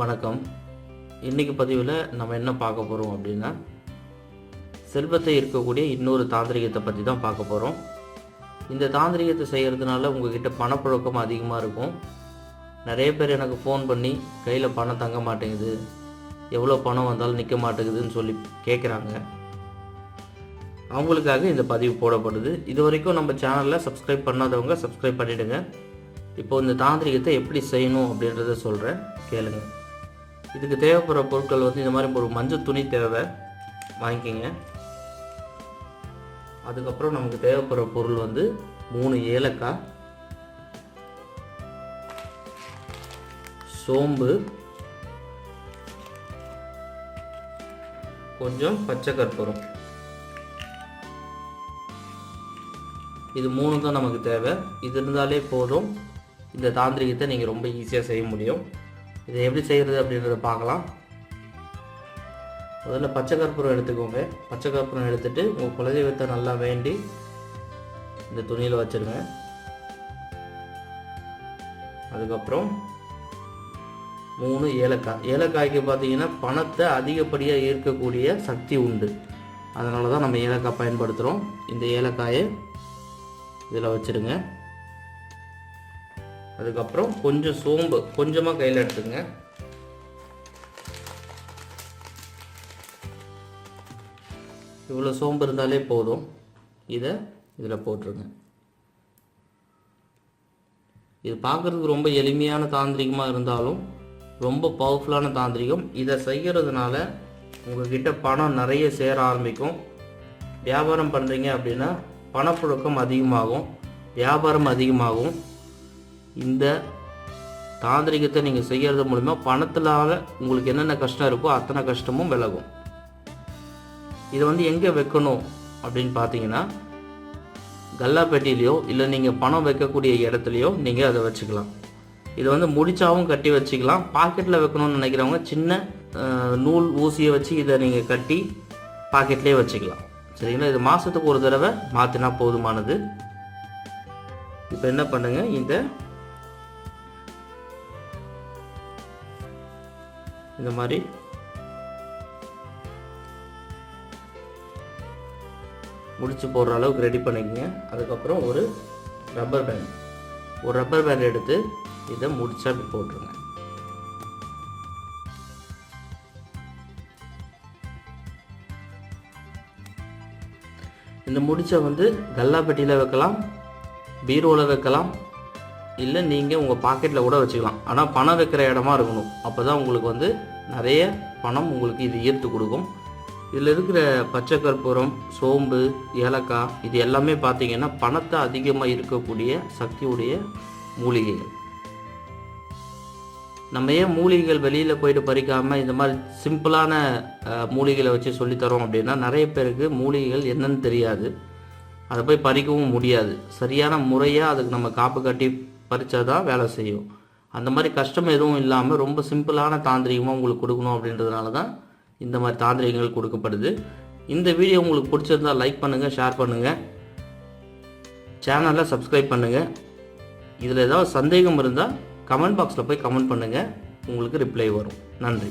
வணக்கம். இன்றைக்கி பதிவில் நம்ம என்ன பார்க்க போகிறோம் அப்படின்னா செல்வத்தை இருக்கக்கூடிய இன்னொரு தாந்திரிகத்தை பற்றி தான் பார்க்க போகிறோம் இந்த தாந்திரிகத்தை செய்கிறதுனால உங்ககிட்ட பணப்புழக்கம் அதிகமாக இருக்கும். நிறைய பேர் எனக்கு ஃபோன் பண்ணி கையில் பணம் தங்க மாட்டேங்குது. எவ்வளோ பணம் வந்தாலும் நிற்க மாட்டேங்குதுன்னு சொல்லி கேட்குறாங்க அவங்களுக்காக இந்த பதிவு போடப்படுது. இது வரைக்கும் நம்ம சேனலில் சப்ஸ்கிரைப் பண்ணாதவங்க சப்ஸ்கிரைப் பண்ணிவிடுங்க இப்போ இந்த தாந்திரிகத்தை எப்படி செய்யணும் அப்படின்றத சொல்கிறேன் கேளுங்கள் இதுக்கு தேவைப்படுற பொருட்கள் வந்து இந்த மாதிரி ஒரு மஞ்சள் துணி தேவை. வாங்கிக்கோங்க. அதுக்கப்புறம் நமக்கு தேவைப்படுற பொருள் வந்து மூணு ஏலக்காய் சோம்பு கொஞ்சம் பச்சை கற்பூரம். இது மூணு தான் நமக்கு தேவை. இது இருந்தாலே போதும். இந்த தாந்திரிகத்தை நீங்கள் ரொம்ப ஈஸியாக செய்ய முடியும். இதை எப்படி செய்கிறது அப்படின்றத பார்க்கலாம். முதல்ல பச்சை கற்பூரம் எடுத்துக்கோங்க. பச்சை கற்பூரம் எடுத்துட்டு உங்கள் குலதெய்வத்தை நல்லா வேண்டி இந்த துணியில் வச்சுருங்க. அதுக்கப்புறம் மூணு ஏலக்காய். ஏலக்காய்க்கு பார்த்தீங்கன்னா பணத்தை அதிகப்படியாக ஈர்க்கக்கூடிய சக்தி உண்டு. அதனால தான் நம்ம ஏலக்காய் பயன்படுத்துகிறோம் இந்த ஏலக்காயை இதில் வச்சுருங்க. அதுக்கப்புறம் கொஞ்சம் சோம்பு கொஞ்சமாக கையில் எடுத்துங்க. இவ்வளோ சோம்பு இருந்தாலே போதும். இதை இதில் போட்டுருங்க. இது பார்க்குறதுக்கு ரொம்ப எளிமையான தாந்திரிகமாக இருந்தாலும் ரொம்ப பவர்ஃபுல்லான தாந்திரிகம். இதை செய்கிறதுனால உங்ககிட்ட பணம் நிறைய சேர ஆரம்பிக்கும். வியாபாரம் பண்ணுறீங்க அப்படின்னா பணப்புழக்கம் அதிகமாகும். வியாபாரம் அதிகமாகும். இந்த தாந்திரிகத்தை நீங்கள் செய்கிறது மூலிமா பணத்தினால உங்களுக்கு என்னென்ன கஷ்டம் இருக்கோ அத்தனை கஷ்டமும் விலகும். இதை வந்து எங்கே வைக்கணும் அப்படின்னு பார்த்தீங்கன்னா கல்லாப்பெட்டிலையோ இல்லை நீங்கள் பணம் வைக்கக்கூடிய இடத்துலையோ நீங்கள் அதை வச்சுக்கலாம். இதை வந்து முடிச்சாவும் கட்டி வச்சுக்கலாம். பாக்கெட்டில் வைக்கணும்னு நினைக்கிறவங்க சின்ன நூல் ஊசியை வச்சு இதை நீங்கள் கட்டி பாக்கெட்லேயே வச்சுக்கலாம். சரிங்களா? இது மாதத்துக்கு ஒரு தடவை மாற்றினா போதுமானது. இப்போ என்ன பண்ணுங்கள் இந்த இந்த மாதிரி. முடிச்சு போடுற அளவுக்கு ரெடி பண்ணிக்கங்க. அதுக்கப்புறம் ஒரு ரப்பர் பேண்ட் ஒரு ரப்பர் பேண்ட் எடுத்து இதை முடிச்சா போட்டுருங்க. இந்த முடிச்சை வந்து கல்லாப்பெட்டியில் வைக்கலாம் பீரோவில் வைக்கலாம் இல்லை நீங்கள் உங்கள் பாக்கெட்டில் கூட வச்சுக்கலாம். ஆனால் பணம் வைக்கிற இடமா இருக்கணும். அப்போ தான் உங்களுக்கு வந்து நிறைய பணம் உங்களுக்கு இது ஈர்த்து கொடுக்கும். இதில் இருக்கிற பச்சை கற்பூரம் சோம்பு ஏலக்காய் இது எல்லாமே பார்த்தீங்கன்னா பணத்தை அதிகமாக இருக்கக்கூடிய சக்தியுடைய மூலிகைகள். நம்ம ஏன் மூலிகைகள் வெளியில் போயிட்டு பறிக்காமல் இந்த மாதிரி சிம்பிளான மூலிகைகளை வச்சு சொல்லித்தரோம் அப்படின்னா நிறைய பேருக்கு மூலிகைகள் என்னன்னு தெரியாது. அதை போய் பறிக்கவும் முடியாது. சரியான முறையாக அதுக்கு நம்ம காப்பு கட்டி பறித்தா தான் வேலை செய்யும். அந்த மாதிரி கஷ்டம் எதுவும் இல்லாமல் ரொம்ப சிம்பிளான தாந்திரிகமாக உங்களுக்கு கொடுக்கணும் அப்படின்றதுனால தான் இந்த மாதிரி தாந்திரிகங்கள் கொடுக்கப்படுது. இந்த வீடியோ உங்களுக்கு பிடிச்சிருந்தா லைக் பண்ணுங்கள் ஷேர் பண்ணுங்கள் சேனலில் சப்ஸ்கிரைப் பண்ணுங்கள் இதில் ஏதாவது சந்தேகம் இருந்தால் கமெண்ட் பாக்ஸில் போய் கமெண்ட் பண்ணுங்கள் உங்களுக்கு ரிப்ளை வரும். நன்றி.